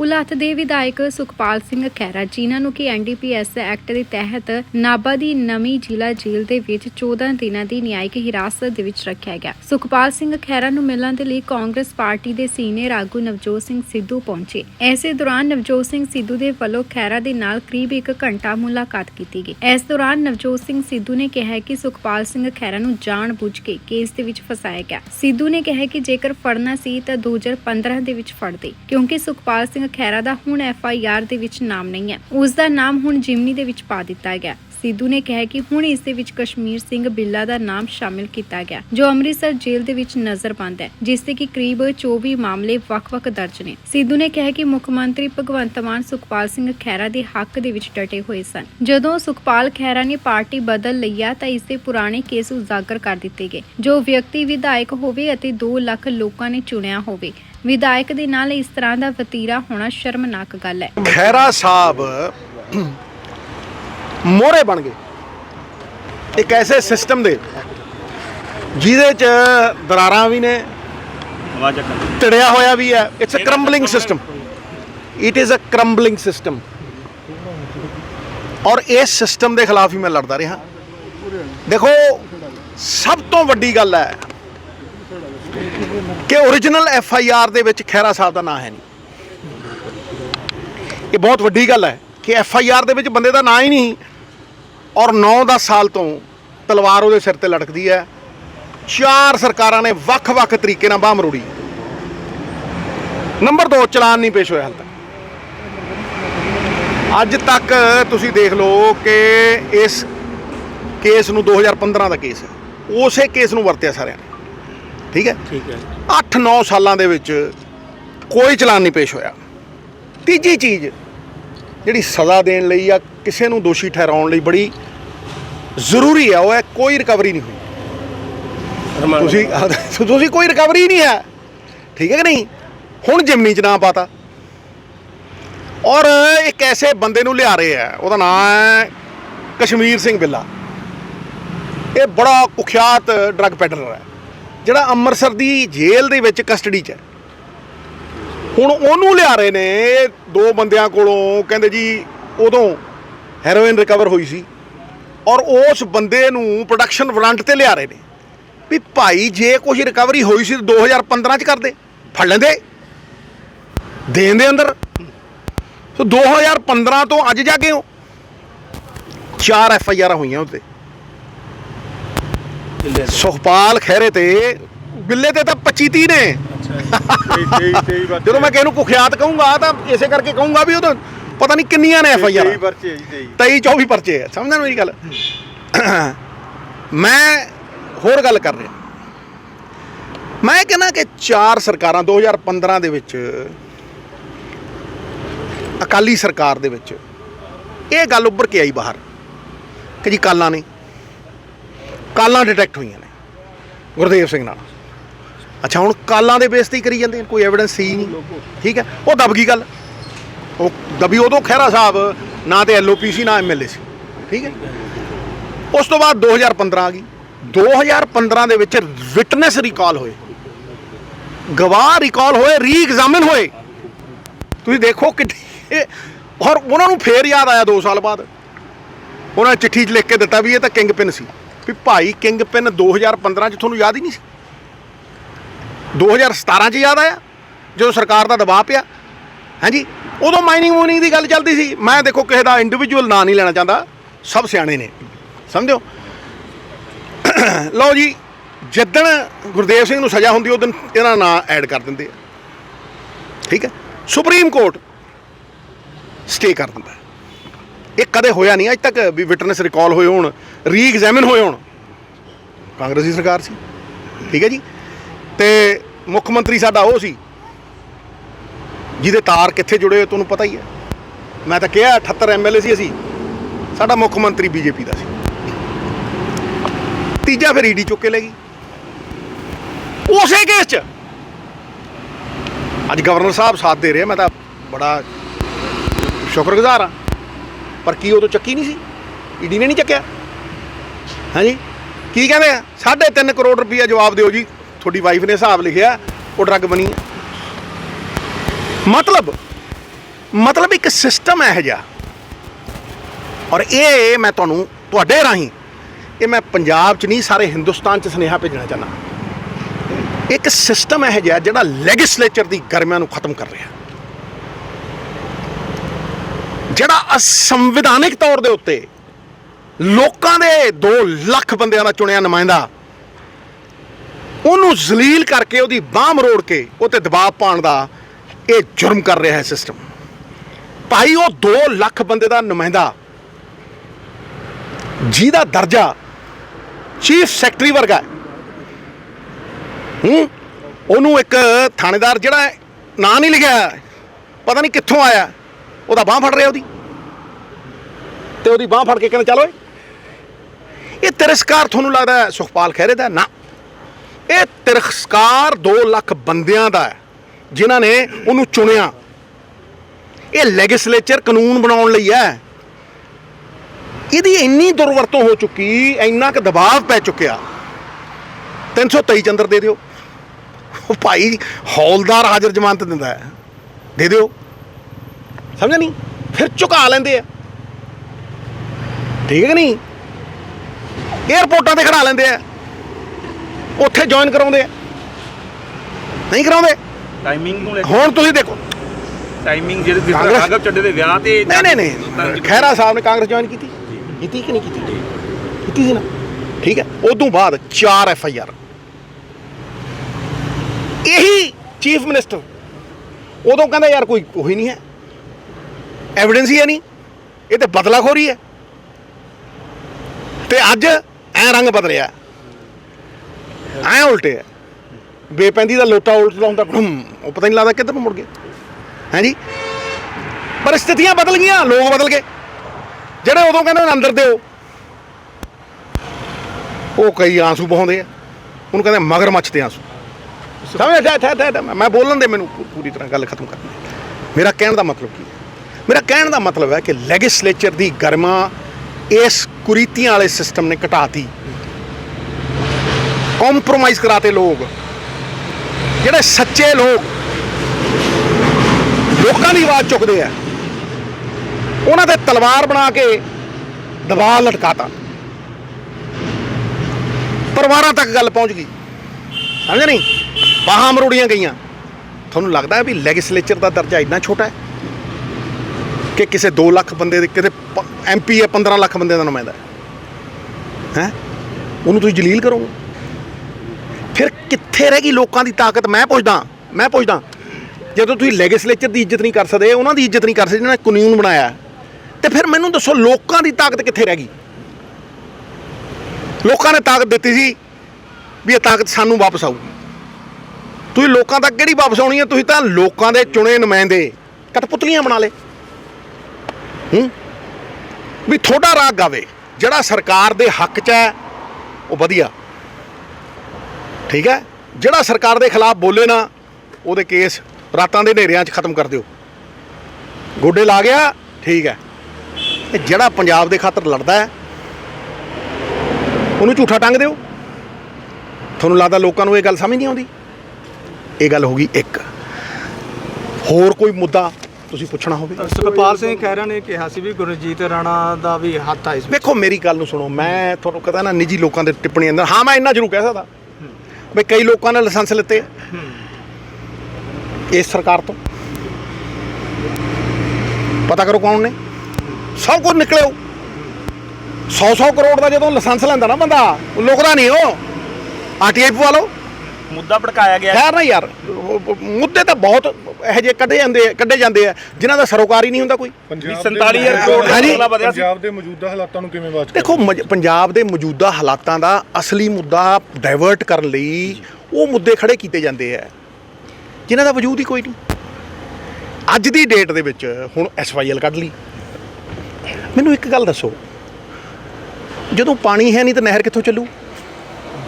ਪੁਲਾਤ ਦੇ ਵਿਧਾਇਕ ਸੁਖਪਾਲ ਸਿੰਘ ਖਹਿਰਾ ਜਿਨ੍ਹਾਂ ਨੂੰ ਕਿ ਐਨਡੀਪੀਐਸ ਐਕਟ ਦੇ ਤਹਿਤ ਨਾਭਾ ਦੀ ਨਵੀਂ ਜ਼ਿਲ੍ਹਾ ਜੇਲ੍ਹ ਦੇ ਵਿੱਚ 14 ਦਿਨਾਂ ਦੀ ਨਿਆਇਕ ਹਿਰਾਸਤ ਦੇ ਵਿੱਚ ਰੱਖਿਆ ਗਿਆ। ਸੁਖਪਾਲ ਸਿੰਘ ਖਹਿਰਾ ਨੂੰ ਮਿਲਣ ਦੇ ਲਈ ਕਾਂਗਰਸ ਪਾਰਟੀ ਦੇ ਸੀਨੀਅਰ ਆਗੂ ਨਵਜੋਤ ਸਿੰਘ ਸਿੱਧੂ ਪਹੁੰਚੇ। ਐਸੇ ਦੌਰਾਨ ਨਵਜੋਤ ਸਿੰਘ ਸਿੱਧੂ ਦੇ ਵੱਲੋਂ ਖਹਿਰਾ ਦੇ ਨਾਲ ਕਰੀਬ 1 ਘੰਟਾ ਮੁਲਾਕਾਤ ਕੀਤੀ ਗਈ। ਇਸ ਦੌਰਾਨ ਨਵਜੋਤ ਸਿੰਘ ਸਿੱਧੂ ਨੇ ਕਿਹਾ ਕਿ ਸੁਖਪਾਲ ਸਿੰਘ ਖਹਿਰਾ ਨੂੰ ਜਾਣ-ਬੁੱਝ ਕੇ ਕੇਸ ਦੇ ਵਿੱਚ ਫਸਾਇਆ ਗਿਆ। ਸਿੱਧੂ ਨੇ ਕਿਹਾ ਕਿ ਜੇਕਰ ਫੜਨਾ ਸੀ ਤਾਂ 2015 ਦੇ ਵਿੱਚ ਫੜਦੇ ਕਿਉਂਕਿ ਸੁਖਪਾਲ ਸਿੰਘ ਖਹਿਰਾ ਦਾ ਹੁਣ ਐਫ ਆਈ ਆਰ ਦੇ ਵਿੱਚ ਨਾਮ ਨਹੀਂ ਹੈ। ਉਸ ਦਾ ਨਾਮ ਹੁਣ ਜਿਮਨੀ ਦੇ ਵਿੱਚ ਪਾ ਦਿੱਤਾ ਗਿਆ। ਸਿੱਧੂ ਨੇ ਕਿਹਾ ਕਿ ਹੁਣ ਇਸ ਦੇ ਵਿੱਚ ਕਸ਼ਮੀਰ ਸਿੰਘ ਬਿੱਲਾ ਦਾ ਨਾਮ ਸ਼ਾਮਿਲ ਕੀਤਾ ਗਿਆ, ਜੋ ਅੰਮ੍ਰਿਤਸਰ ਜੇਲ੍ਹ ਦੇ ਵਿੱਚ ਨਜ਼ਰਬੰਦ ਹੈ, ਜਿਸ ਦੇ ਕਿ ਕਰੀਬ 24 ਮਾਮਲੇ ਵੱਖ-ਵੱਖ ਦਰਜ ਨੇ। ਸਿੱਧੂ ਨੇ ਕਿਹਾ ਕਿ ਮੁੱਖ ਮੰਤਰੀ ਭਗਵੰਤ ਮਾਨ, ਸੁਖਪਾਲ ਸਿੰਘ ਖਹਿਰਾ ਦੇ ਹੱਕ ਦੇ ਵਿੱਚ ਡਟੇ ਹੋਏ ਸਨ। ਜਦੋਂ ਸੁਖਪਾਲ ਖਹਿਰਾ ਨੇ ਪਾਰਟੀ ਬਦਲ ਲਈ ਆ, ਤਾਂ ਇਸ ਦੇ ਪੁਰਾਣੇ ਕੇਸ ਉਜਾਗਰ ਕਰ ਦਿੱਤੇ ਗਏ, ਜੋ ਵਿਅਕਤੀ ਵਿਧਾਇਕ ਹੋਵੇ ਅਤੇ 2 ਲੱਖ ਲੋਕਾਂ ਨੇ ਚੁਣਿਆ ਹੋਵੇ। ਵਿਧਾਇਕ ਦੇ ਨਾਲ ਇਸ ਤਰ੍ਹਾਂ ਦਾ ਵਤੀਰਾ ਹੋਣਾ ਸ਼ਰਮਨਾਕ ਗੱਲ ਹੈ। ਖੈਰਾ ਸਾਹਿਬ ਮੋਹਰੇ ਬਣ ਗਏ। ਇੱਕ ਐਸੇ ਸਿਸਟਮ ਦੇ ਜਿਹਦੇ ਚ ਦਰਾਰਾਂ ਵੀ ਨੇ ਟੜਿਆ ਹੋਇਆ ਵੀ ਹੈ। It's a crumbling system it is a crumbling system ਔਰ ਇਸ ਸਿਸਟਮ ਦੇ ਖਿਲਾਫ ਹੀ ਮੈਂ ਲੜਦਾ ਰਿਹਾ। ਦੇਖੋ ਸਭ ਤੋਂ ਵੱਡੀ ਗੱਲ ਹੈ ਕਿ origignal ਐਫ ਆਈ ਆਰ ਦੇ ਵਿੱਚ ਖੈਰਾ ਸਾਹਿਬ ਦਾ ਨਾਂ ਹੈ ਨਹੀਂ। ਇਹ ਬਹੁਤ ਵੱਡੀ ਗੱਲ ਹੈ ਕਿ ਐਫ ਆਈ ਆਰ ਦੇ ਵਿੱਚ ਬੰਦੇ ਦਾ ਨਾਂ ਹੀ ਨਹੀਂ। ਔਰ 9-10 ਸਾਲ ਤੋਂ ਤਲਵਾਰ ਉਹਦੇ ਸਿਰ ਤੇ ਲਟਕਦੀ ਹੈ। ਚਾਰ ਸਰਕਾਰਾਂ ਨੇ ਵੱਖ-ਵੱਖ ਤਰੀਕੇ ਨਾਲ ਬਾਹ ਮਰੋੜੀ। ਨੰਬਰ 2 ਚਲਾਨ ਨਹੀਂ ਪੇਸ਼ ਹੋਇਆ ਹਾਲ ਤੱਕ। ਅੱਜ ਤੱਕ ਤੁਸੀਂ ਦੇਖ ਲਓ ਕਿ ਇਸ ਕੇਸ ਨੂੰ 2015 ਦਾ ਕੇਸ ਹੈ। ਉਸੇ ਕੇਸ ਨੂੰ ਵਰਤਿਆ ਸਾਰਿਆਂ ਨੇ। ਠੀਕ ਹੈ? ਠੀਕ ਹੈ। 8-9 ਸਾਲਾਂ ਦੇ ਵਿੱਚ ਕੋਈ ਚਲਾਨ ਨਹੀਂ ਪੇਸ਼ ਹੋਇਆ। ਤੀਜੀ ਚੀਜ਼ ਜਿਹੜੀ ਸਜ਼ਾ ਦੇਣ ਲਈ ਜਾਂ ਕਿਸੇ ਨੂੰ ਦੋਸ਼ੀ ਠਹਿਰਾਉਣ ਲਈ ਬੜੀ ਜ਼ਰੂਰੀ ਹੈ ਉਹ ਹੈ ਕੋਈ ਰਿਕਵਰੀ ਨਹੀਂ ਹੋਈ। ਤੁਸੀਂ ਤੁਸੀਂ ਕੋਈ ਰਿਕਵਰੀ ਨਹੀਂ ਹੈ। ਠੀਕ ਹੈ ਕਿ ਨਹੀਂ? ਹੁਣ ਜਿਮਨੀ ਚ ਨਾਂ ਪਾਤਾ। ਔਰ ਇੱਕ ਐਸੇ ਬੰਦੇ ਨੂੰ ਲਿਆ ਰਹੇ ਆ ਉਹਦਾ ਨਾਮ ਹੈ ਕਸ਼ਮੀਰ ਸਿੰਘ ਬਿੱਲਾ। ਇਹ ਬੜਾ ਕੁਖਿਆਤ ਡਰੱਗ ਪੈਡਲਰ ਹੈ ਜਿਹੜਾ ਅੰਮ੍ਰਿਤਸਰ ਦੀ ਜੇਲ੍ਹ ਦੇ ਵਿੱਚ ਕਸਟਡੀ 'ਚ ਹੈ। ਹੁਣ ਉਹਨੂੰ ਲਿਆ ਰਹੇ ਨੇ ਦੋ ਬੰਦਿਆਂ ਕੋਲੋਂ ਕਹਿੰਦੇ ਜੀ ਉਦੋਂ ਹੈਰੋਇਨ ਰਿਕਵਰ ਹੋਈ ਸੀ ਔਰ ਉਸ ਬੰਦੇ ਨੂੰ ਪ੍ਰੋਡਕਸ਼ਨ ਵਾਰੰਟ ਤੇ ਲਿਆ ਰਹੇ ਨੇ। ਵੀ ਭਾਈ ਜੇ ਕੁਝ ਰਿਕਵਰੀ ਹੋਈ ਸੀ ਤਾਂ 2015 ਚ ਕਰਦੇ ਫੜ ਲੈਂਦੇ ਦੇਣ ਦੇ ਅੰਦਰ। ਸੋ 2015 ਤੋਂ ਅੱਜ ਜਾ ਕੇ ਹੋ ਚਾਰ ਐਫ ਆਈ ਆਰ ਹੋਈਆਂ ਉੱਤੇ ਸੁਖਪਾਲ ਖਹਿਰੇ ਤੇ ਬਿੱਲੇ ਤੇ ਤਾਂ 25 30 ਨੇ। ਜਦੋਂ ਮੈਂ ਕਿਸੇ ਨੂੰ ਕੁਖਿਆਤ ਕਹੂੰਗਾ ਤਾਂ ਇਸੇ ਕਰਕੇ ਕਹੂੰਗਾ ਵੀ ਉਹ ਤਾਂ ਪਤਾ ਨਹੀਂ ਕਿੰਨੀਆਂ ਨੇ ਐਫ ਆਈ ਆਰ। ਪਰਚੇ ਜੀ ਤੇਈ। 23 24 ਪਰਚੇ ਆ ਸਮਝਦੇ ਹੋ ਮੇਰੀ ਗੱਲ? ਮੈਂ ਹੋਰ ਗੱਲ ਕਰ ਰਿਹਾ। ਮੈਂ ਕਹਿੰਦਾ ਕਿ ਚਾਰ ਸਰਕਾਰਾਂ 2015 ਦੇ ਵਿੱਚ ਅਕਾਲੀ ਸਰਕਾਰ ਦੇ ਵਿੱਚ ਇਹ ਗੱਲ ਉੱਭਰ ਕੇ ਆਈ ਬਾਹਰ ਕਿ ਜੀ ਕਾਲਾਂ ਨੇ ਕਾਲਾਂ ਡਿਟੈਕਟ ਹੋਈਆਂ ਨੇ ਗੁਰਦੇਵ ਸਿੰਘ ਨਾਲ। ਅੱਛਾ, ਹੁਣ ਕਾਲਾਂ ਦੇ ਬੇਸ ਤੇ ਹੀ ਕਰੀ ਜਾਂਦੇ ਨੇ ਕੋਈ ਐਵੀਡੈਂਸ ਸੀ ਨਹੀਂ। ਠੀਕ ਹੈ, ਉਹ ਦਬ ਗਈ ਗੱਲ। ਉਹ ਦਬੀ ਉਦੋਂ ਖਹਿਰਾ ਸਾਹਿਬ, ਨਾ ਤੇ ਐਲਓਪੀ ਸੀ, ਨਾ ਐਮਐਲਏ ਸੀ। ਠੀਕ ਹੈ। ਉਸ ਤੋਂ ਬਾਅਦ 2015 ਆ ਗਈ। 2015 ਦੇ ਵਿੱਚ ਵਿਟਨੈਸ ਰਿਕਾਲ ਹੋਏ। ਗਵਾਹ ਰਿਕਾਲ ਹੋਏ ਰੀਐਗਜ਼ਾਮਿਨ ਹੋਏ। ਤੁਸੀਂ ਦੇਖੋ ਕਿੱਥੇ ਔਰ ਉਹਨਾਂ ਨੂੰ ਫੇਰ ਯਾਦ ਆਇਆ 2 ਸਾਲ ਬਾਅਦ। ਉਹਨਾਂ ਨੇ ਚਿੱਠੀ 'ਚ ਲਿਖ ਕੇ ਦਿੱਤਾ ਵੀ ਇਹ ਤਾਂ ਕਿੰਗ ਪਿਨ ਸੀ। ਵੀ ਭਾਈ ਕਿੰਗ ਪਿਨ 2015 'ਚ ਤੁਹਾਨੂੰ ਯਾਦ ਹੀ ਨਹੀਂ ਸੀ? 2017 'ਚ ਯਾਦ ਆਇਆ, ਜਦੋਂ ਸਰਕਾਰ ਦਾ ਦਬਾਅ ਪਿਆ। ਹਾਂਜੀ, ਉਦੋਂ ਮਾਈਨਿੰਗ ਮੂਨਿੰਗ ਦੀ ਗੱਲ ਚੱਲਦੀ ਸੀ। ਮੈਂ ਦੇਖੋ, ਕਿਸੇ ਦਾ ਇੰਡੀਵਿਜੂਅਲ ਨਾਂ ਨਹੀਂ ਲੈਣਾ ਚਾਹੁੰਦਾ। ਸਭ ਸਿਆਣੇ ਨੇ। ਸਮਝੋ ਲਓ ਜੀ, ਜਿੱਦਣ ਗੁਰਦੇਵ ਸਿੰਘ ਨੂੰ ਸਜ਼ਾ ਹੁੰਦੀ, ਉਦੋਂ ਇਹਨਾਂ ਨਾਂ ਐਡ ਕਰ ਦਿੰਦੇ ਆ। ਠੀਕ ਹੈ? ਸੁਪਰੀਮ ਕੋਰਟ ਸਟੇ ਕਰ ਦਿੰਦਾ। ਇਹ ਕਦੇ ਹੋਇਆ ਨਹੀਂ, ਅੱਜ ਤੱਕ ਵੀ ਵਿਟਨੈਸ ਰਿਕਾਲ ਹੋਏ ਹੋਣ ਰੀ ਐਗਜ਼ਾਮਿਨ ਹੋਏ ਹੋਣ। ਕਾਂਗਰਸੀ ਸਰਕਾਰ ਸੀ। ਠੀਕ ਹੈ ਜੀ? ਤੇ ਮੁੱਖ ਮੰਤਰੀ ਸਾਡਾ ਉਹ ਸੀ, ਜਿਹਦੇ ਤਾਰ ਕਿੱਥੇ ਜੁੜੇ ਹੋਏ ਤੁਹਾਨੂੰ ਪਤਾ ਹੀ ਹੈ। ਮੈਂ ਤਾਂ ਕਿਹਾ 78 ਐਮਐਲਏ ਸੀ ਅਸੀਂ, ਸਾਡਾ ਮੁੱਖ ਮੰਤਰੀ ਬੀਜੇਪੀ ਦਾ ਸੀ। ਤੀਜਾ ਫਿਰ ਈਡੀ ਚੁੱਕ ਕੇ ਲੈ ਗਈ। ਉਸੇ ਕੇਸ 'ਚ ਅੱਜ ਗਵਰਨਰ ਸਾਹਿਬ ਸਾਥ ਦੇ ਰਹੇ ਮੈਂ ਤਾਂ ਬੜਾ ਸ਼ੁਕਰਗੁਜ਼ਾਰ ਹਾਂ। ਪਰ ਕੀ ਉਦੋਂ ਚੱਕੀ ਨਹੀਂ ਸੀ? ਈਡੀ ਨੇ ਨਹੀਂ ਚੱਕਿਆ? ਹਾਂਜੀ? ਕੀ ਕਹਿੰਦੇ ਆ? 3.5 ਕਰੋੜ ਰੁਪਈਆ ਜਵਾਬ ਦਿਓ ਜੀ। ਤੁਹਾਡੀ ਵਾਈਫ ਨੇ ਹਿਸਾਬ ਲਿਖਿਆ, ਉਹ ਡਰੱਗ ਬਣੀ ਹੈ ਮਤਲਬ ਮਤਲਬ ਇੱਕ ਸਿਸਟਮ ਹੈ ਜਿਹਾ। ਔਰ ਇਹ ਮੈਂ ਤੁਹਾਨੂੰ ਤੁਹਾਡੇ ਰਾਹੀਂ, ਇਹ ਮੈਂ ਪੰਜਾਬ 'ਚ ਨਹੀਂ, ਸਾਰੇ ਹਿੰਦੁਸਤਾਨ 'ਚ ਸੁਨੇਹਾ ਭੇਜਣਾ ਚਾਹੁੰਦਾ। ਇੱਕ ਸਿਸਟਮ ਹੈ ਜਿਹਾ ਜਿਹੜਾ ਲੈਗਿਸਲੇਚਰ ਦੀ ਗਰਮੀਆਂ ਨੂੰ ਖਤਮ ਕਰ ਰਿਹਾ। ਜਿਹੜਾ ਅਸੰਵਿਧਾਨਿਕ ਤੌਰ ਦੇ ਉੱਤੇ ਲੋਕਾਂ ਦੇ 2 ਲੱਖ ਬੰਦਿਆਂ ਦਾ ਚੁਣਿਆ ਨੁਮਾਇੰਦਾ ਉਹਨੂੰ ਜ਼ਲੀਲ ਕਰਕੇ ਉਹਦੀ ਬਾਹ ਮਰੋੜ ਕੇ ਉਹ ਤੇ ਦਬਾਅ ਪਾਉਣ ਦਾ ਇਹ ਜੁਰਮ ਕਰ ਰਿਹਾ ਹੈ ਸਿਸਟਮ। ਭਾਈ, ਉਹ 2 ਲੱਖ ਬੰਦੇ ਦਾ ਨੁਮਾਇੰਦਾ, ਜਿਹਦਾ ਦਰਜਾ ਚੀਫ ਸੈਕਟਰੀ ਵਰਗਾ ਹੂੰ। ਉਹਨੂੰ ਇੱਕ ਥਾਣੇਦਾਰ ਜਿਹੜਾ ਨਾਂ ਨਹੀਂ ਲਿਖਿਆ, ਪਤਾ ਨਹੀਂ ਕਿੱਥੋਂ ਆਇਆ, ਉਹਦਾ ਬਾਹ ਫੜ ਰਿਹਾ ਉਹਦੀ। ਤੇ ਉਹਦੀ ਬਾਹ ਫੜ ਕੇ ਕਹਿੰਦਾ, ਚਲੋ ਇਹ ਤਿਰਸਕਾਰ ਤੁਹਾਨੂੰ ਲੱਗਦਾ ਸੁਖਪਾਲ ਖਹਿਰੇ ਦਾ ਨਾ। ਇਹ ਤਿਰਸਕਾਰ 2 ਲੱਖ ਬੰਦਿਆਂ ਦਾ ਹੈ, ਜਿਨ੍ਹਾਂ ਨੇ ਉਹਨੂੰ ਚੁਣਿਆ। ਇਹ ਲੈਗਿਸਲੇਚਰ ਕਾਨੂੰਨ ਬਣਾਉਣ ਲਈ ਹੈ। ਇਹਦੀ ਇੰਨੀ ਦੁਰਵਰਤੋਂ ਹੋ ਚੁੱਕੀ, ਇੰਨਾ ਕੁ ਦਬਾਅ ਪੈ ਚੁੱਕਿਆ। 323 ਚੰਦਰ ਦੇ ਦਿਓ। ਉਹ ਭਾਈ ਹੌਲਦਾਰ ਹਾਜ਼ਰ ਜ਼ਮਾਨਤ ਦਿੰਦਾ ਹੈ। ਦੇ ਦਿਓ। ਸਮਝ ਨਹੀਂ? ਫਿਰ ਝੁਕਾ ਲੈਂਦੇ ਆ। ਠੀਕ ਹੈ ਨਹੀਂ? ਏਅਰਪੋਰਟਾਂ ਤੇ ਖੜਾ ਲੈਂਦੇ ਆ। ਉੱਥੇ ਜੁਆਇਨ ਕਰਾਉਂਦੇ ਆ। ਨਹੀਂ ਕਰਾਉਂਦੇ? ਟਾਈਮਿੰਗ ਨੂੰ ਲੈ ਕੇ ਹੁਣ ਤੁਸੀਂ ਦੇਖੋ। ਟਾਈਮਿੰਗ ਜਿਹੜੇ ਜਿਸ ਕਾਂਗਰਸ- ਤਰ੍ਹਾਂ ਚੱਡੇ ਦੇ ਵਿਆਹ ਤੇ ਨਹੀਂ ਨਹੀਂ ਨਹੀਂ। ਖਹਿਰਾ ਸਾਹਿਬ ਨੇ ਕਾਂਗਰਸ ਜੁਆਇਨ ਕੀਤੀ। ਕੀਤੀ ਕਿ ਨਹੀਂ ਕੀਤੀ? ਕੀਤੀ ਸੀ ਨਾ। ਠੀਕ ਹੈ। ਉਦੋਂ ਬਾਅਦ 4 ਐਫ ਆਈ ਆਰ ਇਹੀ ਚੀਫ ਮਿਨਿਸਟਰ ਉਦੋਂ ਕਹਿੰਦਾ ਯਾਰ ਕੋਈ ਉਹੀ ਨਹੀਂ ਹੈ। ਐਵੀਡੈਂਸ ਹੀ ਹੈ ਨਹੀਂ। ਇਹ ਤੇ ਬਦਲਾਖੋਰੀ ਹੈ। ਤੇ ਅੱਜ ਐ ਰੰਗ ਬਦਲਿਆ। ਐ ਉਲਟੇ ਹੈ ਬੇਪੈਂਦੀ ਦਾ ਲੋਟਾ ਉਲਟਦਾ ਹੁੰਦਾ ਭੁੰਮ, ਉਹ ਪਤਾ ਨਹੀਂ ਲੱਗਦਾ ਕਿੱਧਰ ਨੂੰ ਮੁੜ ਗਏ। ਹੈ ਪਰ ਸਥਿਤੀਆਂ ਬਦਲ ਗਈਆਂ ਲੋਕ ਬਦਲ ਗਏ। ਜਿਹੜੇ ਉਦੋਂ ਕਹਿੰਦੇ ਅੰਦਰ ਦਿਓ ਉਹ ਕਈ ਆਂਸੂ ਬਹਾਉਂਦੇ ਆ। ਉਹਨੂੰ ਕਹਿੰਦੇ ਮਗਰਮੱਛ ਦੇ ਆਂਸੂ। ਸਮਝ ਠਹਿ ਠਹਿ ਠਹਿ ਮੈਂ ਬੋਲਣ ਦੇ ਮੈਨੂੰ ਪੂਰੀ ਤਰ੍ਹਾਂ ਗੱਲ ਖਤਮ ਕਰਨੀ ਮੇਰਾ ਕਹਿਣ ਦਾ ਮਤਲਬ ਕੀ ਹੈ? ਮੇਰਾ ਕਹਿਣ ਦਾ ਮਤਲਬ ਹੈ ਕਿ ਲੈਗਿਸਲੇਚਰ ਦੀ ਗਰਮਾ ਇਸ ਕੁਰੀਤੀਆਂ ਵਾਲੇ ਸਿਸਟਮ ਨੇ ਘਟਾਤੀ। ਕੰਪਰੋਮਾਈਜ਼ ਕਰਾਤੇ ਲੋਕ। ਜਿਹੜੇ ਸੱਚੇ ਲੋਕ, ਲੋਕਾਂ ਦੀ ਆਵਾਜ਼ ਚੁੱਕਦੇ ਆ। ਉਹਨਾਂ ਤੇ ਤਲਵਾਰ ਬਣਾ ਕੇ ਦਬਾਅ ਲਟਕਾਤਾ। ਪਰਿਵਾਰਾਂ ਤੱਕ ਗੱਲ ਪਹੁੰਚ ਗਈ। ਸਮਝ ਨਹੀਂ? ਬਾਹਾਂ ਮਰੋੜੀਆਂ ਗਈਆਂ। ਤੁਹਾਨੂੰ ਲੱਗਦਾ ਵੀ ਲੈਗਿਸਲੇਚਰ ਦਾ ਦਰਜਾ ਇੰਨਾ ਛੋਟਾ ਹੈ? ਕਿ ਕਿਸੇ 2 ਲੱਖ ਬੰਦੇ ਦੇ ਕਿਤੇ ਐਮਪੀ ਹੈ 15 ਲੱਖ ਬੰਦੇ ਦਾ ਨੁਮਾਇੰਦਾ ਹੈ। ਹੈ? ਉਹਨੂੰ ਤੁਸੀਂ ਜਲੀਲ ਕਰੋਗੇ? ਕਿੱਥੇ ਰਹਿ ਗਈ ਲੋਕਾਂ ਦੀ ਤਾਕਤ, ਮੈਂ ਪੁੱਛਦਾ ਮੈਂ ਪੁੱਛਦਾ। ਜਦੋਂ ਤੁਸੀਂ ਲੈਗਿਸਲੇਚਰ ਦੀ ਇੱਜ਼ਤ ਨਹੀਂ ਕਰ ਸਕਦੇ, ਉਹਨਾਂ ਦੀ ਇੱਜ਼ਤ ਨਹੀਂ ਕਰ ਸਕਦੇ, ਜਿਹਨਾਂ ਨੇ ਕਾਨੂੰਨ ਬਣਾਇਆ ਤੇ ਫਿਰ ਮੈਨੂੰ ਦੱਸੋ ਲੋਕਾਂ ਦੀ ਤਾਕਤ ਕਿੱਥੇ ਰਹਿ ਗਈ? ਲੋਕਾਂ ਨੇ ਤਾਕਤ ਦਿੱਤੀ ਸੀ ਵੀ ਇਹ ਤਾਕਤ ਸਾਨੂੰ ਵਾਪਸ ਆਊਗੀ। ਤੁਸੀਂ ਲੋਕਾਂ ਤੱਕ ਕਿਹੜੀ ਵਾਪਸ ਆਉਣੀ ਹੈ? ਤੁਸੀਂ ਤਾਂ ਲੋਕਾਂ ਦੇ ਚੁਣੇ ਨੁਮਾਇੰਦੇ, ਕਠਪੁਤਲੀਆਂ ਬਣਾ ਲੇ ਹੂੰ? ਵੀ ਥੋੜਾ ਰਾਗ ਗਾਵੇ, ਜਿਹੜਾ ਸਰਕਾਰ ਦੇ ਹੱਕ 'ਚ ਹੈ, ਉਹ ਵਧੀਆ। ਠੀਕ ਹੈ? ਜਿਹੜਾ ਸਰਕਾਰ ਦੇ ਖਿਲਾਫ ਬੋਲੇ ਨਾ ਉਹਦੇ ਕੇਸ ਰਾਤਾਂ ਦੇ ਹਨੇਰਿਆਂ 'ਚ ਖਤਮ ਕਰ ਦਿਓ। ਗੋਡੇ ਲਾ ਗਿਆ ਠੀਕ ਹੈ। ਤੇ ਜਿਹੜਾ ਪੰਜਾਬ ਦੇ ਖਾਤਰ ਲੜਦਾ ਹੈ ਉਹਨੂੰ ਝੂਠਾ ਟੰਗ ਦਿਓ। ਤੁਹਾਨੂੰ ਲੱਗਦਾ ਲੋਕਾਂ ਨੂੰ ਇਹ ਗੱਲ ਸਮਝ ਨਹੀਂ ਆਉਂਦੀ? ਇਹ ਗੱਲ ਹੋ ਗਈ ਇੱਕ। ਹੋਰ ਕੋਈ ਮੁੱਦਾ ਤੁਸੀਂ ਪੁੱਛਣਾ ਹੋਵੇ? ਸੁਖਪਾਲ ਸਿੰਘ ਖਹਿਰਾ ਨੇ ਕਿਹਾ ਸੀ ਵੀ ਗੁਰਜੀਤ ਰਾਣਾ ਦਾ ਵੀ ਹੱਥ ਆ ਇਸ ਵਿੱਚ। ਵੇਖੋ ਮੇਰੀ ਗੱਲ ਨੂੰ ਸੁਣੋ। ਮੈਂ ਤੁਹਾਨੂੰ ਕਹਦਾ ਨਾ ਨਿੱਜੀ ਲੋਕਾਂ ਦੇ ਟਿੱਪਣੀਆਂ ਅੰਦਰ ਹਾਂ ਮੈਂ ਇੰਨਾ ਜ਼ਰੂਰ ਕਹਿ ਸਕਦਾ। ਵੀ ਕਈ ਲੋਕਾਂ ਨੇ ਲਾਇਸੈਂਸ ਲਿੱਤੇ ਇਸ ਸਰਕਾਰ ਤੋਂ। ਪਤਾ ਕਰੋ ਕੌਣ ਨੇ? ਸਭ ਕੁਝ ਨਿਕਲਿਓ 100-100 ਕਰੋੜ ਦਾ ਜਦੋਂ ਲਾਇਸੈਂਸ ਲੈਂਦਾ ਨਾ ਬੰਦਾ, ਉਹ ਲੁਕਦਾ ਨਹੀਂ ਉਹ। ਆਰਟੀਆਈ ਪਵਾ ਲਓ। ਮੁੱਦਾ ਭੜਕਾਇਆ ਗਿਆ ਖੈਰ ਨਾ ਯਾਰ ਮੁੱਦੇ ਤਾਂ ਬਹੁਤ ਇਹੋ ਜਿਹੇ ਕੱਢੇ ਜਾਂਦੇ ਕੱਢੇ ਜਾਂਦੇ ਆ ਜਿਨ੍ਹਾਂ ਦਾ ਸਰੋਕਾਰ ਹੀ ਨਹੀਂ ਹੁੰਦਾ ਕੋਈ। ਵੀ 47,000 ਕਰੋੜ ਦਾ ਵਧਿਆ ਸੀ। ਪੰਜਾਬ ਦੇ ਮੌਜੂਦਾ ਹਾਲਾਤਾਂ ਨੂੰ ਕਿਵੇਂ ਵਾਚ ਦੇਖੋ ਪੰਜਾਬ ਦੇ ਮੌਜੂਦਾ ਹਾਲਾਤਾਂ ਦਾ ਅਸਲੀ ਮੁੱਦਾ ਡਾਇਵਰਟ ਕਰਨ ਲਈ ਉਹ ਮੁੱਦੇ ਖੜੇ ਕੀਤੇ ਜਾਂਦੇ ਆ ਜਿਨ੍ਹਾਂ ਦਾ ਵਜੂਦ ਹੀ ਕੋਈ ਨਹੀਂ। ਅੱਜ ਦੀ ਡੇਟ ਦੇ ਵਿੱਚ ਹੁਣ ਐਸਵਾਈਐਲ ਕੱਢ ਲਈ। ਮੈਨੂੰ ਇੱਕ ਗੱਲ ਦੱਸੋ ਜਦੋਂ ਪਾਣੀ ਹੈ ਨਹੀਂ ਤਾਂ ਨਹਿਰ ਕਿੱਥੋਂ ਚੱਲੂ?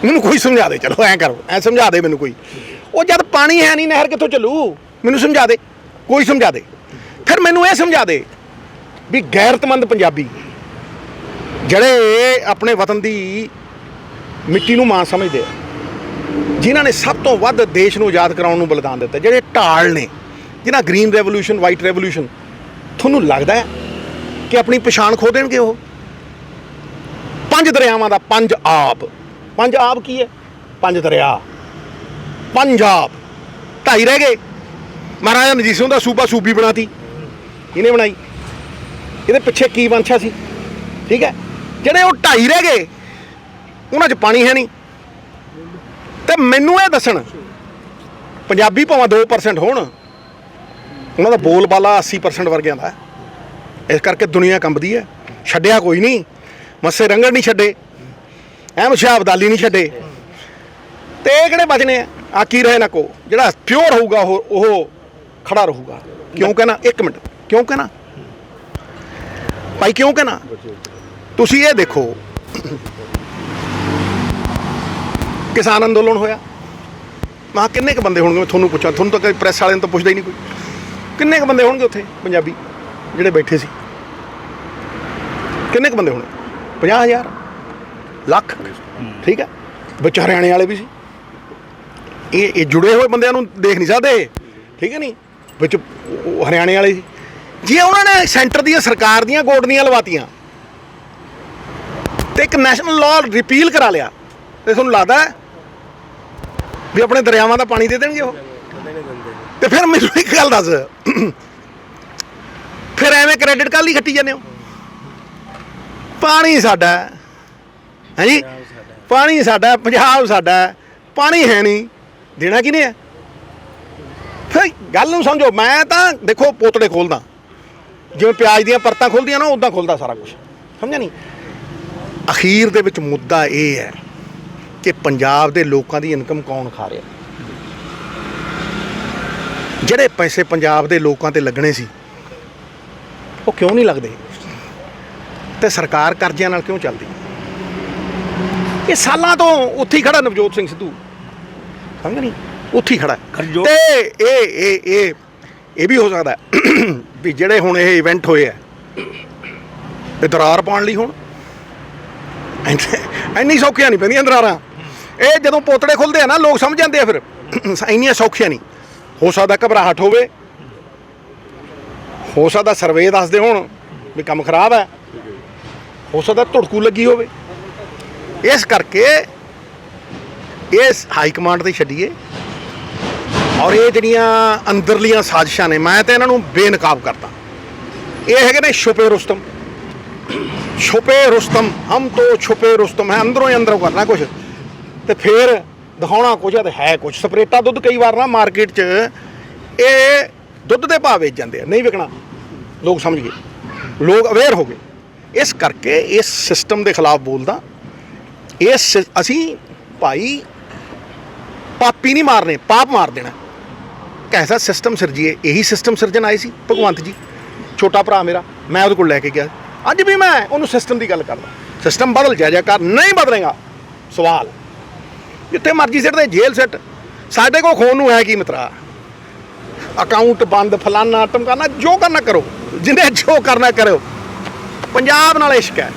ਮੈਨੂੰ ਕੋਈ ਸਮਝਾ ਦੇ, ਚਲੋ ਐਂ ਕਰੋ, ਐਂ ਸਮਝਾ ਦੇ ਮੈਨੂੰ ਕੋਈ। ਉਹ ਜਦ ਪਾਣੀ ਹੈ ਨਹੀਂ, ਨਹਿਰ ਕਿੱਥੋਂ ਚੱਲੂ? ਮੈਨੂੰ ਸਮਝਾ ਦੇ, ਕੋਈ ਸਮਝਾ ਦੇ। ਫਿਰ ਮੈਨੂੰ ਇਹ ਸਮਝਾ ਦੇ ਵੀ ਗੈਰਤਮੰਦ ਪੰਜਾਬੀ, ਜਿਹੜੇ ਆਪਣੇ ਵਤਨ ਦੀ ਮਿੱਟੀ ਨੂੰ ਮਾਂ ਸਮਝਦੇ ਆ, ਜਿਨ੍ਹਾਂ ਨੇ ਸਭ ਤੋਂ ਵੱਧ ਦੇਸ਼ ਨੂੰ ਆਜ਼ਾਦ ਕਰਾਉਣ ਨੂੰ ਬਲਿਦਾਨ ਦਿੱਤਾ, ਜਿਹੜੇ ਢਾਲ ਨੇ, ਜਿਨ੍ਹਾਂ ਗ੍ਰੀਨ ਰੈਵੋਲੂਸ਼ਨ, ਵਾਈਟ ਰੈਵੋਲੂਸ਼ਨ, ਤੁਹਾਨੂੰ ਲੱਗਦਾ ਹੈ ਕਿ ਆਪਣੀ ਪਛਾਣ ਖੋ ਦੇਣਗੇ ਉਹ? ਪੰਜ ਦਰਿਆਵਾਂ ਦਾ ਪੰਜ ਆਬ। ਪੰਜ ਆਬ ਕੀ ਹੈ? ਪੰਜ ਦਰਿਆ। ਪੰਜਾਬ ਢਾਈ ਰਹਿ ਗਏ। ਮਹਾਰਾਜਾ ਰਣਜੀਤ ਸਿੰਘ ਦਾ ਸੂਬਾ ਸੂਬੀ ਬਣਾਤੀ। ਇਹਨੇ ਬਣਾਈ। ਇਹਦੇ ਪਿੱਛੇ ਕੀ ਵੰਸ਼ਾ ਸੀ? ਠੀਕ ਹੈ? ਜਿਹੜੇ ਉਹ ਢਾਈ ਰਹਿ ਗਏ, ਉਹਨਾਂ 'ਚ ਪਾਣੀ ਹੈ ਨਹੀਂ। ਤੇ ਮੈਨੂੰ ਇਹ ਦੱਸਣ, ਪੰਜਾਬੀ ਭਾਵੇਂ 2% ਹੋਣ। ਉਹਨਾਂ ਦਾ ਬੋਲਬਾਲਾ 80% ਵਰਗਿਆਂ ਦਾ ਇਸ ਕਰਕੇ ਦੁਨੀਆ ਕੰਬਦੀ ਹੈ। ਛੱਡਿਆ ਕੋਈ ਨਹੀਂ। ਮੱਸੇ ਰੰਗੜ ਨਹੀਂ ਛੱਡੇ। ਐਮ ਸ਼ਾਹ ਅਬਦਾਲੀ ਨਹੀਂ ਛੱਡੇ। ਤੇ ਇਹ ਕਿਹੜੇ ਬਚਨੇ ਆ? ਆ ਕੀ ਰਹੇ ਨਾ ਕੋ? ਜਿਹੜਾ ਪਿਓਰ ਹੋਊਗਾ, ਉਹ ਉਹ ਖੜਾ ਰਹੂਗਾ। ਕਿਉਂ ਕਹਿਣਾ? ਇੱਕ ਮਿੰਟ। ਕਿਉਂ ਕਹਿਣਾ? ਭਾਈ, ਕਿਉਂ ਕਹਿਣਾ? ਤੁਸੀਂ ਇਹ ਦੇਖੋ। ਕਿਸਾਨ ਅੰਦੋਲਨ ਹੋਇਆ। ਮਾ ਕਿੰਨੇ ਕ ਬੰਦੇ ਹੋਣਗੇ? ਮੈਂ ਤੁਹਾਨੂੰ ਪੁੱਛਾਂ। ਤੁਹਾਨੂੰ ਤਾਂ ਕਦੇ ਪ੍ਰੈਸ ਵਾਲਿਆਂ ਨੂੰ ਤਾਂ ਪੁੱਛਦਾ ਹੀ ਨਹੀਂ ਕੋਈ। ਕਿੰਨੇ ਕ ਬੰਦੇ ਹੋਣਗੇ ਉੱਥੇ ਪੰਜਾਬੀ, ਜਿਹੜੇ ਬੈਠੇ ਸੀ? ਕਿੰਨੇ ਕ ਬੰਦੇ ਹੋਣੇ? 50000 ਲੱਖ। ਠੀਕ ਹੈ? ਵਿੱਚ ਹਰਿਆਣੇ ਵਾਲੇ ਵੀ ਸੀ। ਇਹ ਇਹ ਜੁੜੇ ਹੋਏ ਬੰਦਿਆਂ ਨੂੰ ਦੇਖ ਨਹੀਂ ਸਕਦੇ। ਠੀਕ ਹੈ ਨਹੀਂ ਵਿੱਚ ਹਰਿਆਣੇ ਵਾਲੇ ਸੀ। ਜੇ ਉਹਨਾਂ ਨੇ ਸੈਂਟਰ ਦੀਆਂ, ਸਰਕਾਰ ਦੀਆਂ ਗੋਡਨੀਆਂ ਲਵਾਤੀਆਂ ਤੇ ਇੱਕ ਨੈਸ਼ਨਲ ਲਾਅ ਰਿਪੀਲ ਕਰਾ ਲਿਆ, ਤੇ ਤੁਹਾਨੂੰ ਲੱਗਦਾ ਵੀ ਆਪਣੇ ਦਰਿਆਵਾਂ ਦਾ ਪਾਣੀ ਦੇ ਦੇਣਗੇ ਉਹ? ਤੇ ਫਿਰ ਮੈਨੂੰ ਇੱਕ ਗੱਲ ਦੱਸ। ਫਿਰ ਐਵੇਂ ਕ੍ਰੈਡਿਟ ਕਾਲ ਹੀ ਖੱਟੀ ਜਾਂਦੇ ਹੋ? ਪਾਣੀ ਸਾਡਾ ਹਾਂਜੀ? ਪਾਣੀ ਸਾਡਾ ਹੈ, ਪੰਜਾਬ ਸਾਡਾ ਹੈ, ਪਾਣੀ ਹੈ ਨਹੀਂ ਦੇਣਾ ਕਿਹਨੇ ਹੈ? ਫਿਰ ਗੱਲ ਨੂੰ ਸਮਝੋ ਮੈਂ ਤਾਂ ਦੇਖੋ ਪੋਤੜੇ ਖੋਲਦਾ। ਜਿਵੇਂ ਪਿਆਜ਼ ਦੀਆਂ ਪਰਤਾਂ ਖੁੱਲਦੀਆਂ ਨਾ ਉਦਾਂ ਖੁੱਲਦਾ ਸਾਰਾ ਕੁਝ ਸਮਝਿਆ ਨਹੀਂ? ਅਖੀਰ ਦੇ ਵਿੱਚ ਮੁੱਦਾ ਇਹ ਹੈ ਕਿ ਪੰਜਾਬ ਦੇ ਲੋਕਾਂ ਦੀ ਇਨਕਮ ਕੌਣ ਖਾ ਰਿਹਾ? ਜਿਹੜੇ ਪੈਸੇ ਪੰਜਾਬ ਦੇ ਲੋਕਾਂ ਤੇ ਲੱਗਣੇ ਸੀ ਉਹ ਕਿਉਂ ਨਹੀਂ ਲੱਗਦੇ? ਤੇ ਸਰਕਾਰ ਕਰਜ਼ਿਆਂ ਨਾਲ ਕਿਉਂ ਚੱਲਦੀ? ਇਹ ਸਾਲਾਂ ਤੋਂ ਉੱਥੇ ਹੀ ਖੜਾ ਨਵਜੋਤ ਸਿੰਘ ਸਿੱਧੂ। ਸਮਝ ਨਹੀਂ? ਉੱਥੇ ਹੀ ਖੜਾ। ਤੇ ਇਹ ਇਹ ਇਹ ਇਹ ਵੀ ਹੋ ਸਕਦਾ ਵੀ ਜਿਹੜੇ ਹੁਣ ਇਹ ਇਵੈਂਟ ਹੋਏ ਆ ਇਹ ਦਰਾਰ ਪਾਉਣ ਲਈ ਹੁਣ। ਇੰਨੇ- ਇੰਨੀ ਸੌਖੀਆਂ ਨਹੀਂ ਪੈਂਦੀਆਂ ਦਰਾਰਾਂ। ਇਹ ਜਦੋਂ ਪੋਤੜੇ ਖੁੱਲਦੇ ਆ ਨਾ ਲੋਕ ਸਮਝ ਜਾਂਦੇ ਆ ਫਿਰ। ਇੰਨੀਆਂ ਸੌਖੀਆਂ ਨਹੀਂ। ਹੋ ਸਕਦਾ ਘਬਰਾਹਟ ਹੋਵੇ। ਹੋ ਸਕਦਾ ਸਰਵੇ ਦੱਸਦੇ ਹੋਣ ਵੀ ਕੰਮ ਖਰਾਬ ਹੈ। ਹੋ ਸਕਦਾ ਧੁੜਕੂ ਲੱਗੀ ਹੋਵੇ। ਇਸ ਕਰਕੇ ਇਸ ਹਾਈ ਕਮਾਂਡ ਤੇ ਛੱਡੀਏ। ਔਰ ਇਹ ਜਿਹੜੀਆਂ ਅੰਦਰਲੀਆਂ ਸਾਜ਼ਿਸ਼ਾਂ ਨੇ, ਮੈਂ ਤਾਂ ਇਹਨਾਂ ਨੂੰ ਬੇਨਕਾਬ ਕਰਦਾ। ਇਹ ਹੈਗੇ ਨੇ ਛੁਪੇ ਰੁਸਤਮ। ਛੁਪੇ ਰੁਸਤਮ, ਹਮ ਤੋਂ ਛੁਪੇ ਰੁਸਤਮ ਹੈ, ਅੰਦਰੋਂ ਹੀ ਅੰਦਰੋਂ ਕਰਨਾ ਕੁਝ ਤੇ ਫਿਰ ਦਿਖਾਉਣਾ ਕੁਝ ਆ ਤੇ ਹੈ ਕੁਝ ਸਪਰੇਟਾ ਦੁੱਧ ਕਈ ਵਾਰ ਨਾ ਮਾਰਕੀਟ 'ਚ ਇਹ ਦੁੱਧ ਦੇ ਭਾਅ ਵੇਚ ਜਾਂਦੇ ਆ, ਨਹੀਂ ਵਿਕਣਾ। ਲੋਕ ਸਮਝ ਗਏ। ਲੋਕ ਅਵੇਅਰ ਹੋ ਗਏ। ਇਸ ਕਰਕੇ ਇਸ ਸਿਸਟਮ ਦੇ ਖਿਲਾਫ ਬੋਲਦਾ। ਇਸ ਸਿ- ਅਸੀਂ ਭਾਈ ਪਾਪੀ ਨਹੀਂ ਮਾਰਨੇ, ਪਾਪ ਮਾਰ ਦੇਣਾ। ਕੈਸਾ ਸਿਸਟਮ ਸਿਰਜੀਏ, ਇਹੀ ਸਿਸਟਮ ਸਿਰਜਣ ਆਏ ਸੀ ਭਗਵੰਤ ਜੀ। ਛੋਟਾ ਭਰਾ ਮੇਰਾ, ਮੈਂ ਉਹਦੇ ਕੋਲ ਲੈ ਕੇ ਗਿਆ। ਅੱਜ ਵੀ ਮੈਂ ਉਹਨੂੰ ਸਿਸਟਮ ਦੀ ਗੱਲ ਕਰਦਾ। ਸਿਸਟਮ ਬਦਲ ਜਾ ਜਾ ਕਰ ਨਹੀਂ ਬਦਲੇਗਾ। ਸਵਾਲ। ਜਿੱਥੇ ਮਰਜ਼ੀ ਸਿੱਟ ਦੇ, ਜੇਲ੍ਹ ਸਿੱਟ। ਸਾਡੇ ਕੋਲ ਖੋਣ ਨੂੰ ਹੈ ਕੀ ਮਿੱਤਰਾ? ਅਕਾਊਂਟ ਬੰਦ, ਫਲਾਨਾ, ਟਮਕਾਨਾ, ਜੋ ਕਰਨਾ ਕਰੋ। ਜਿੰਨੇ ਜੋ ਕਰਨਾ ਕਰੋ ਪੰਜਾਬ ਨਾਲ ਇਸ਼ਕ ਹੈ।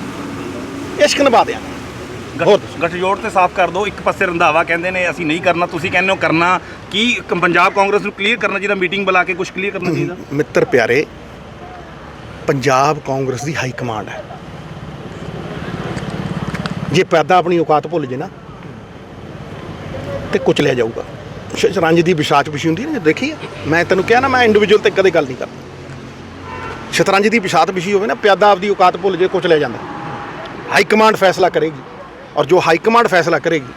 ਇਸ਼ਕ ਨਿਭਾ ਦਿਆਂ। ਹੋਰ ਗੱਠਜੋੜ ਤੇ ਸਾਫ਼ ਕਰ ਦਿਓ ਇੱਕ ਪਾਸੇ ਰੰਧਾਵਾ ਕਹਿੰਦੇ ਨੇ ਅਸੀਂ ਨਹੀਂ ਕਰਨਾ ਤੁਸੀਂ ਕਹਿੰਦੇ ਹੋ ਕਰਨਾ ਕੀ ਕ- ਪੰਜਾਬ ਕਾਂਗਰਸ ਨੂੰ ਕਲੀਅਰ ਕਰਨਾ ਚਾਹੀਦਾ ਮੀਟਿੰਗ ਬੁਲਾ ਕੇ ਕੁਝ ਕਲੀਅਰ ਕਰਨਾ ਚਾਹੀਦਾ? ਮਿੱਤਰ ਪਿਆਰੇ ਪੰਜਾਬ ਕਾਂਗਰਸ ਦੀ ਹਾਈ ਕਮਾਂਡ ਹੈ। ਜੇ ਪੈਦਾ ਆਪਣੀ ਔਕਾਤ ਭੁੱਲ ਜੇ ਨਾ ਤੇ ਕੁਚਲਿਆ ਜਾਊਗਾ। ਸ਼ਤਰੰਜ ਦੀ ਵਿਸ਼ਾਚ ਵਿਸ਼ੀ ਹੁੰਦੀ ਹੈ ਨਾ ਦੇਖੀ ਹੈ। ਮੈਂ ਤੈਨੂੰ ਕਿਹਾ ਨਾ ਮੈਂ ਇੰਡੀਵਿਜੂਅਲ ਤੇ ਕਦੇ ਗੱਲ ਨਹੀਂ ਕਰਦਾ ਸ਼ਤਰੰਜ ਦੀ ਵਿਸ਼ਾਤ ਵਿਸ਼ੀ ਹੋਵੇ ਨਾ ਪਿਆਦਾ ਆਪਦੀ ਔਕਾਤ ਭੁੱਲ ਜੇ ਕੁਚਲਿਆ ਜਾਂਦਾ। ਹਾਈ ਕਮਾਂਡ ਫੈਸਲਾ ਕਰੇਗੀ। ਔਰ ਜੋ ਹਾਈ ਕਮਾਂਡ ਫੈਸਲਾ ਕਰੇਗੀ,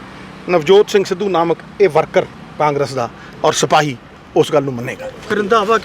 ਨਵਜੋਤ ਸਿੰਘ ਸਿੱਧੂ ਨਾਮਕ ਇਹ ਵਰਕਰ ਕਾਂਗਰਸ ਦਾ ਔਰ ਸਿਪਾਹੀ ਉਸ ਗੱਲ ਨੂੰ ਮੰਨੇਗਾ। ਰੰਧਾਵਾ